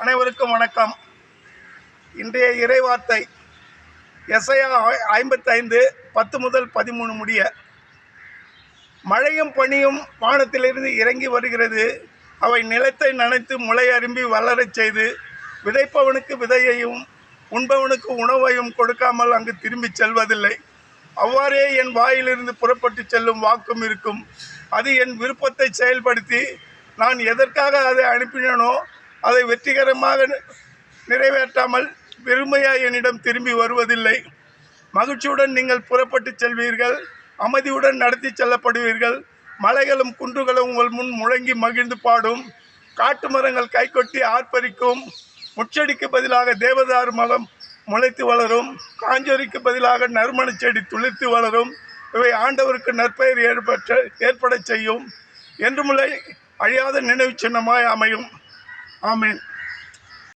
அனைவருக்கும் வணக்கம். இன்றைய இறைவார்த்தை எஸ்ஐயா ஐம்பத்தைந்து பத்து முதல் பதிமூணு முடிய மழையும் பனியும் வானத்திலிருந்து இறங்கி வருகிறது. அவை நிலத்தை நனைத்து முளை அரும்பி வளரச் செய்து விதைப்பவனுக்கு விதையையும் உண்பவனுக்கு உணவையும் கொடுக்காமல் அங்கு திரும்பிச் செல்வதில்லை. அவ்வாறே என் வாயிலிருந்து புறப்பட்டு செல்லும் வாக்கும் இருக்கும். அது என் விருப்பத்தை செயல்படுத்தி நான் எதற்காக அதை அனுப்பினேனோ அதை வெற்றிகரமாக நிறைவேற்றாமல் பெருமையாக என்னிடம் திரும்பி வருவதில்லை. மகிழ்ச்சியுடன் நீங்கள் புறப்பட்டு செல்வீர்கள். அமைதியுடன் நடத்தி செல்லப்படுவீர்கள். மலைகளும் குன்றுகளும் உங்கள் முன் முழங்கி மகிழ்ந்து பாடும். காட்டு மரங்கள் கைகொட்டி ஆர்ப்பரிக்கும். முச்செடிக்கு பதிலாக தேவதார் மரம் முளைத்து வளரும். காஞ்சோரிக்கு பதிலாக நறுமண செடி துளிர்த்து வளரும். இவை ஆண்டவருக்கு நற்பெயர் ஏற்பட்ட ஏற்படச் செய்யும். என்றுமுறை அழியாத நினைவு சின்னமாய் அமையும். Oh, Amen.